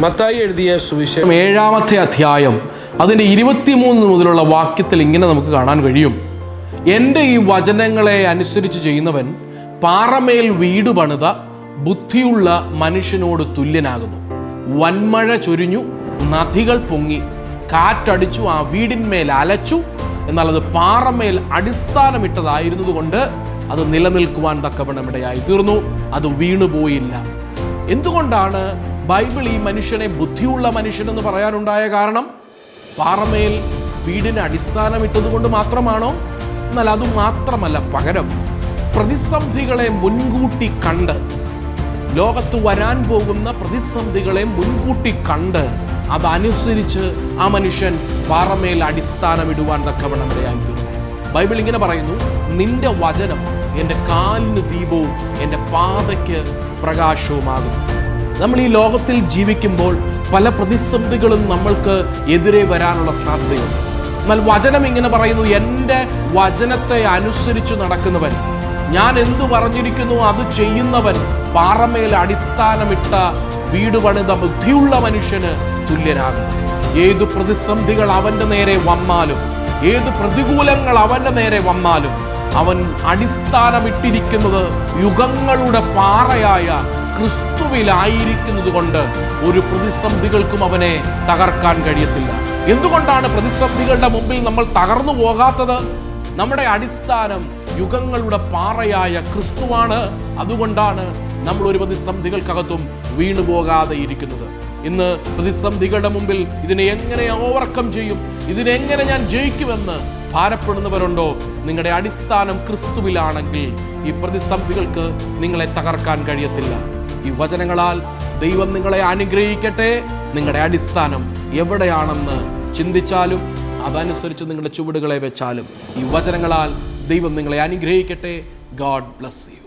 മത്തായി എഴുതിയ സുവിശേഷം ഏഴാമത്തെ അധ്യായം അതിന്റെ ഇരുപത്തിമൂന്ന് മുതലുള്ള വാക്യത്തിൽ ഇങ്ങനെ നമുക്ക് കാണാൻ കഴിയും. എന്റെ ഈ വചനങ്ങളെ അനുസരിച്ച് ചെയ്യുന്നവൻ പാറമേൽ വീട് പണിത ബുദ്ധിയുള്ള മനുഷ്യനോട് തുല്യനാകുന്നു. വന്മഴ ചൊരിഞ്ഞു നദികൾ പൊങ്ങി കാറ്റടിച്ചു ആ വീടിന്മേൽ അലച്ചു എന്നാൽ അത് പാറമേൽ അടിസ്ഥാനമിട്ടതായിരുന്നതുകൊണ്ട് അത് നിലനിൽക്കുവാൻ തക്കവണ്ണം ഇടയായി തീർന്നു അത് വീണുപോയില്ല. എന്തുകൊണ്ടാണ് ബൈബിൾ ഈ മനുഷ്യനെ ബുദ്ധിയുള്ള മനുഷ്യനെന്ന് പറയാനുണ്ടായ കാരണം പാറമേൽ വീടിന് അടിസ്ഥാനമിട്ടതുകൊണ്ട് മാത്രമാണോ? എന്നാൽ അത് മാത്രമല്ല പകരം പ്രതിസന്ധികളെ മുൻകൂട്ടി കണ്ട് ലോകത്ത് വരാൻ പോകുന്ന പ്രതിസന്ധികളെ മുൻകൂട്ടി കണ്ട് അതനുസരിച്ച് ആ മനുഷ്യൻ പാറമേൽ അടിസ്ഥാനമിടുവാൻ തക്കവണ്ണം ഇടയായി തീർന്നു ബൈബിൾ ഇങ്ങനെ പറയുന്നു നിന്റെ വചനം എന്റെ കാലിന് ദീപവും എന്റെ പാതയ്ക്ക് പ്രകാശവുമാകുന്നു. നമ്മൾ ഈ ലോകത്തിൽ ജീവിക്കുമ്പോൾ പല പ്രതിസന്ധികളും നമ്മൾക്ക് എതിരെ വരാനുള്ള സാധ്യതയുണ്ട്. എന്നാൽ വചനം ഇങ്ങനെ പറയുന്നു എന്റെ വചനത്തെ അനുസരിച്ച് നടക്കുന്നവൻ ഞാൻ എന്തു പറഞ്ഞിരിക്കുന്നു അത് ചെയ്യുന്നവൻ പാറമേൽ അടിസ്ഥാനമിട്ട വീട് പണിത ബുദ്ധിയുള്ള മനുഷ്യന് തുല്യനാകും ഏത് പ്രതിസന്ധികൾ അവന്റെ നേരെ വന്നാലും ഏത് പ്രതികൂലങ്ങൾ അവന്റെ നേരെ വന്നാലും അവൻ അടിസ്ഥാനമിട്ടിരിക്കുന്നത് യുഗങ്ങളുടെ പാറയായ ക്രിസ്തുവിലായിരിക്കുന്നത് കൊണ്ട് ഒരു പ്രതിസന്ധികൾക്കും അവനെ തകർക്കാൻ കഴിയത്തില്ല. എന്തുകൊണ്ടാണ് പ്രതിസന്ധികളുടെ മുമ്പിൽ നമ്മൾ തകർന്നു പോകാത്തത്? നമ്മുടെ അടിസ്ഥാനം യുഗങ്ങളുടെ പാറയായ ക്രിസ്തുവാണ്. അതുകൊണ്ടാണ് നമ്മൾ ഒരു പ്രതിസന്ധികൾക്കകത്തും വീണു പോകാതെ ഇരിക്കുന്നത്. ഇന്ന് പ്രതിസന്ധികളുടെ മുമ്പിൽ ഇതിനെ എങ്ങനെ ഓവർകം ചെയ്യും? ഇതിനെങ്ങനെ ഞാൻ ജയിക്കുമെന്ന് ഭാരപ്പെടുന്നവരുണ്ടോ? നിങ്ങളുടെ അടിസ്ഥാനം ക്രിസ്തുവിലാണെങ്കിൽ ഈ പ്രതിസന്ധികൾക്ക് നിങ്ങളെ തകർക്കാൻ കഴിയത്തില്ല. ഈ വചനങ്ങളാൽ ദൈവം നിങ്ങളെ അനുഗ്രഹിക്കട്ടെ. നിങ്ങളുടെ അടിസ്ഥാനം എവിടെയാണെന്ന് ചിന്തിച്ചാലും അതനുസരിച്ച് നിങ്ങളുടെ ചുവടുകളെ വെച്ചാലും ഈ വചനങ്ങളാൽ ദൈവം നിങ്ങളെ അനുഗ്രഹിക്കട്ടെ. God bless you.